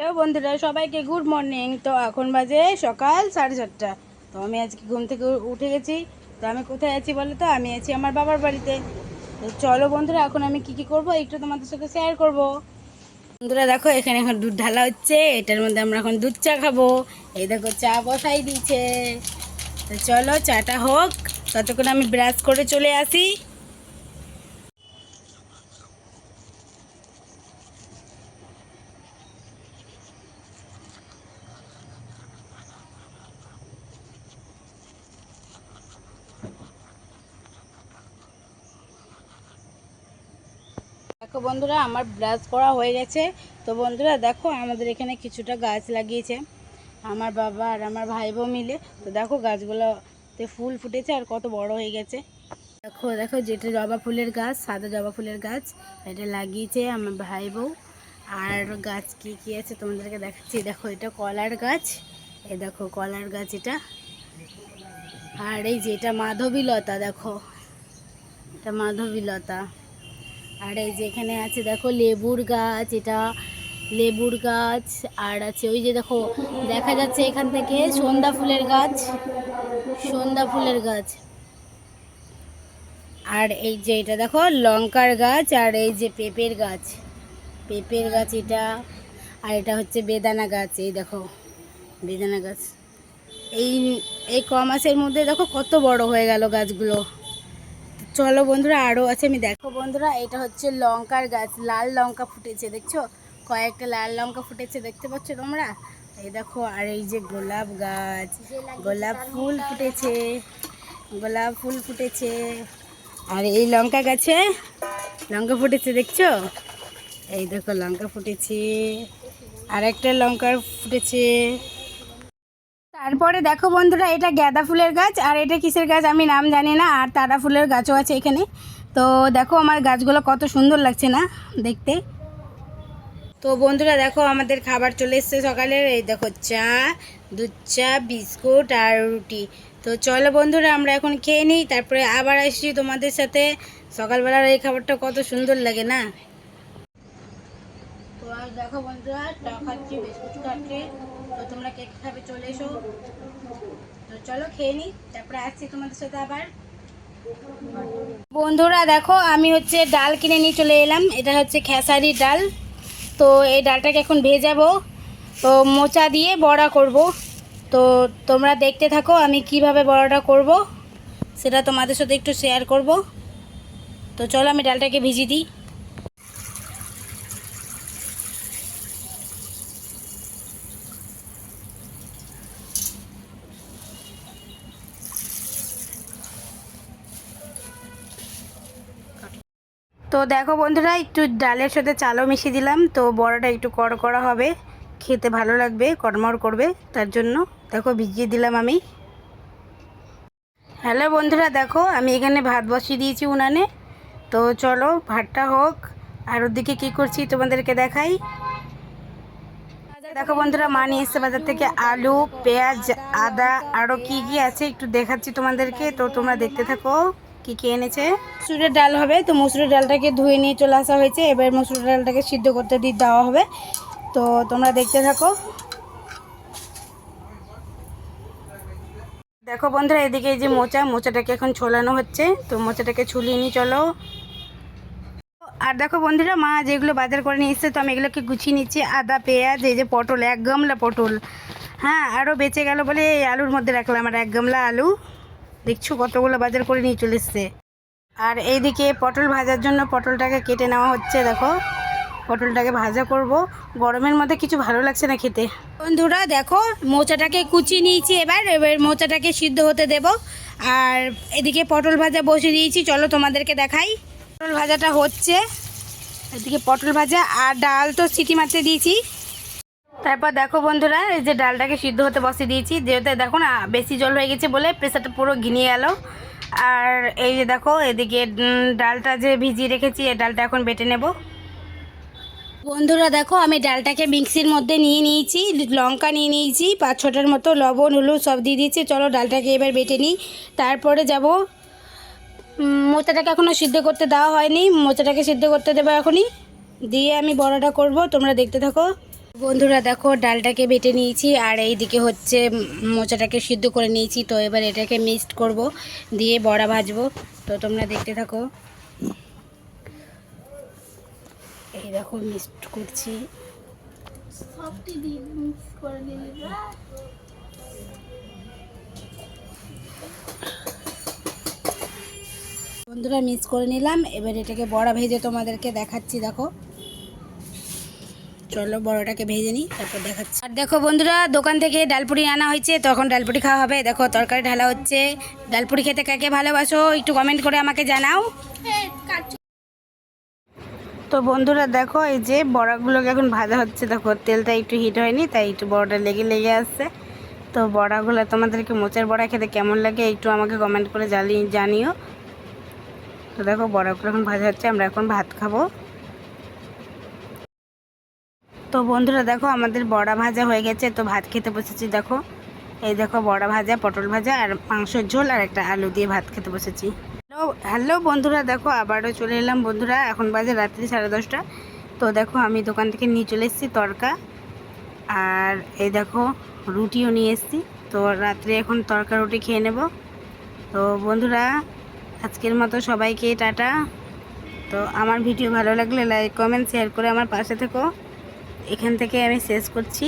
Hello বন্ধুরা, সবাইকে good morning. তো এখন বাজে সকাল সাড়ে চারটা তো আমি আজকে ঘুম থেকে উঠে গেছি। তো আমি কোথায় আছি বলো তো? আমি আছি আমার বাবার বাড়িতে। তো চলো বন্ধুরা, এখন আমি কি কি করব একটু তোমাদের সাথে শেয়ার করব। বন্ধুরা, দেখো, এখানে এখন দুধ ঢালা হচ্ছে। এটার মধ্যে আমরা এখন দুধ চা খাব। এই দেখো, চা বসাই দিয়েছে। তো চলো, চাটা হোক। ততক্ষণ আমি ব্রাশ করে চলে আসি। দেখো বন্ধুরা, আমার ব্রাশ করা হয়ে গেছে। তো বন্ধুরা, দেখো আমাদের এখানে কিছুটা গাছ লাগিয়েছে। আমার বাবা আর আমার ভাই বউ মিলে। তো দেখো গাছগুলোতে ফুল ফুটেছে আর কত বড় হয়ে গেছে। দেখো দেখো, যেটা জবা ফুলের গাছ, সাদা জবা ফুলের গাছ, এটা লাগিয়েছে আমার ভাই বউ আর গাছ কি কি আছে তোমাদেরকে দেখাচ্ছি? দেখো, এটা কলার গাছ। এই দেখো, কলার গাছ এটা। আর এই যে, এটা মাধবী লতা দেখো। এটা মাধবী লতা আর এই যে এখানে আছে, দেখো লেবুর গাছ, এটা লেবুর গাছ, আর আছে ওই যে দেখো, দেখা যাচ্ছে এখান থেকে সন্ধ্যা ফুলের গাছ, সন্ধ্যা ফুলের গাছ। আর এই যে এটা দেখো, লঙ্কার গাছ আর এই যে পেঁপের গাছ পেঁপের গাছ এটা। আর এটা হচ্ছে বেদানা গাছ, এই দেখো, বেদানা গাছ। এই এই ক মাসের মধ্যে দেখো কত বড় হয়ে গেল গাছগুলো। চলো বন্ধুরা আরও আছে, আমি দেখো বন্ধুরা, এটা হচ্ছে লঙ্কার গাছ, লাল লঙ্কা ফুটেছে, দেখছ? কয়েকটা লাল লঙ্কা ফুটেছে, দেখতে পাচ্ছ তোমরা? এই দেখো, আর এই যে গোলাপ গাছ, গোলাপ ফুল ফুটেছে, গোলাপ ফুল ফুটেছে, আর এই লঙ্কা গাছে লঙ্কা ফুটেছে, দেখছ? এই দেখো, লঙ্কা ফুটেছে আর একটা লঙ্কা ফুটেছে। তারপরে দেখো বন্ধুরা, এটা গাঁদা ফুলের গাছ আর এটা কিসের গাছ আমি নাম জানি না, আর তারা ফুলের গাছও আছে এখানে। তো দেখো আমার গাছগুলো কত সুন্দর লাগছে না দেখতে। তো বন্ধুরা, দেখো আমাদের খাবার চলে এসছে সকালের এই দেখো চা, দুধ চা, বিস্কুট আর রুটি। তো চলো বন্ধুরা, আমরা এখন খেয়ে নিই, তারপরে আবার আসছি তোমাদের সাথে। সকালবেলার এই খাবারটা কত সুন্দর লাগে না? দেখো বন্ধুরা চা খাচ্ছি বিস্কুট খাচ্ছি তো তোমরা কেক খাবে চলে এসো। তো চলো খেয়ে নিই তারপরে আসছি তোমাদের সাথে আবার। বন্ধুরা দেখো, আমি হচ্ছে ডাল কিনে নিয়ে চলে এলাম। এটা হচ্ছে খেসারি ডাল। তো এই ডালটাকে এখন ভেজাবো। তো মোচা দিয়ে বড়া করব। তো তোমরা দেখতে থাকো আমি কীভাবে বড়াটা করব। সেটা তোমাদের সাথে একটু শেয়ার করব। তো চলো আমি ডালটাকে ভিজিয়ে দিই। তো দেখো বন্ধুরা, একটু ডালের সাথে চালও মিশিয়ে দিলাম। তো বড়াটা একটু কড় করা হবে, খেতে ভালো লাগবে, কড়মড় করবে, তার জন্য দেখো ভিজিয়ে দিলাম আমি। হ্যালো বন্ধুরা, দেখো আমি এখানে ভাত বসিয়ে দিয়েছি উনানে। তো চলো ভাতটা হোক, আর ওদিকে কী করছি তোমাদেরকে দেখাই। দেখো বন্ধুরা, মা নিয়ে এসছে বাজার থেকে আলু, পেঁয়াজ, আদা আরও কি কি আছে একটু দেখাচ্ছি তোমাদেরকে। তো তোমরা দেখতে থাকো। কি কি এনেছে? মুসুরের ডাল হবে। তো মুসুরের ডালটাকে ধুয়ে নিয়ে চলে আসা হয়েছে। এবার মুসুরের ডালটাকে সিদ্ধ করতে দিয়ে দেওয়া হবে। তো তোমরা দেখতে থাকো। দেখো বন্ধুরা, এদিকে যে মোচা, মোচাটাকে এখন ছোলানো হচ্ছে। তো মোচাটাকে ছুলিয়ে নিয়ে চলো। আর দেখো বন্ধুরা, মা যেগুলো বাজার করে নিয়ে এসছে, তো আমি এগুলোকে গুছিয়ে নিচ্ছি। আদা, পেঁয়াজ, এই যে পটল, এক গামলা পটল। হ্যাঁ আরও বেঁচে গেল বলে এই আলুর মধ্যে রাখলাম, আর এক গামলা আলু। দেখছ কতগুলো বাজার করে নিয়ে চলে এসছে। আর এইদিকে পটল ভাজার জন্য পটলটাকে কেটে নেওয়া হচ্ছে, দেখো। পটলটাকে ভাজা করব। গরমের মধ্যে কিছু ভালো লাগছে না খেতে। বন্ধুরা, দেখো, মোচাটাকে কুচিয়ে নিয়েছি এবার। এবার মোচাটাকে সিদ্ধ হতে দেব। আর এদিকে পটল ভাজা বসিয়ে দিয়েছি। চলো তোমাদেরকে দেখাই। পটল ভাজাটা হচ্ছে। এদিকে পটল ভাজা আর ডাল তো সিটি মারতে দিয়েছি। তারপর দেখো বন্ধুরা, এই যে ডালটাকে সিদ্ধ হতে বসিয়ে দিয়েছি। যেহেতু দেখো না, বেশি জল হয়ে গেছে বলে প্রেসারটা পুরো ঘিনিয়ে গেল আর এই যে দেখো, এদিকে ডালটা যে ভিজিয়ে রেখেছি, এই ডালটা এখন বেটে নেব। বন্ধুরা দেখো, আমি ডালটাকে মিক্সির মধ্যে নিয়ে নিয়েছি, লঙ্কা নিয়ে নিয়েছি, পাঁচ ছটার মতো লবণ, হলুদ সব দিয়ে দিয়েছি। চলো ডালটাকে এবার বেটে নিই। তারপরে যাব মোচাটাকে এখনও সিদ্ধ করতে দেওয়া হয়নি। মোচাটাকে সিদ্ধ করতে দেবো এখনই। দিয়ে আমি বড়াটা করব, তোমরা দেখতে থাকো। বন্ধুরা দেখো ডালটাকে বেটে নিয়েছি আর এইদিকে হচ্ছে মোচাটাকে সিদ্ধ করে নিয়েছি। তো এবার এটাকে মিক্সড করব দিয়ে বড়া ভাজবো। তো তোমরা দেখতে থাকো। এই দেখো মিক্সড করছি। বন্ধুরা মিক্স করে নিলাম। এবার এটাকে বড়া ভেজে তোমাদেরকে দেখাচ্ছি দেখো। চলো বড়টাকে ভেজে নিই, তারপর দেখাচ্ছি। আর দেখো বন্ধুরা, দোকান থেকে ডালপুরি আনা হয়েছে, তখন ডালপুরি খাওয়া হবে। দেখো, তরকারি ঢালা হচ্ছে। ডালপুরি খেতে কাকে ভালোবাসো, একটু কমেন্ট করে আমাকে জানাও। তো বন্ধুরা, দেখো, এই যে বড়াগুলোকে এখন ভাজা হচ্ছে। দেখো, তেলটা একটু হিট হয়নি, তাই একটু বড়াটা লেগে লেগে আসছে। তো বড়াগুলো তোমাদেরকে মোচার বড়া খেতে কেমন লাগে, একটু আমাকে কমেন্ট করে জানি জানিও। তো দেখো, বড়াগুলো এখন ভাজা হচ্ছে, আমরা এখন ভাত খাব। তো বন্ধুরা দেখো, আমাদের বড়া ভাজা হয়ে গেছে। তো ভাত খেতে বসেছি, দেখো। এই দেখো, বড়া ভাজা, পটল ভাজা, আর মাংসের ঝোল, আর একটা আলু দিয়ে ভাত খেতে বসেছি। হ্যালো হ্যালো বন্ধুরা, দেখো, আবারও চলে এলাম বন্ধুরা। এখন বাজে রাত্রি সাড়ে দশটা। তো দেখো, আমি দোকান থেকে নিয়ে চলে এসেছি তরকা। আর এই দেখো, রুটিও নিয়ে এসেছি। তো রাত্রে এখন তরকা রুটি খেয়ে নেব। তো বন্ধুরা, আজকের মতো সবাইকে টাটা। তো আমার ভিডিও ভালো লাগলে লাইক, কমেন্ট, শেয়ার করে আমার পাশে থেকো। এখান থেকে আমি শেষ করছি।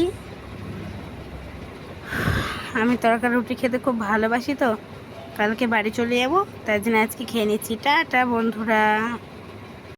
আমি তরকারি রুটি খেতে খুব ভালোবাসি তো। কালকে বাড়ি চলে যাব, তার জন্য আজকে খেয়ে নিচ্ছি। টাটা বন্ধুরা।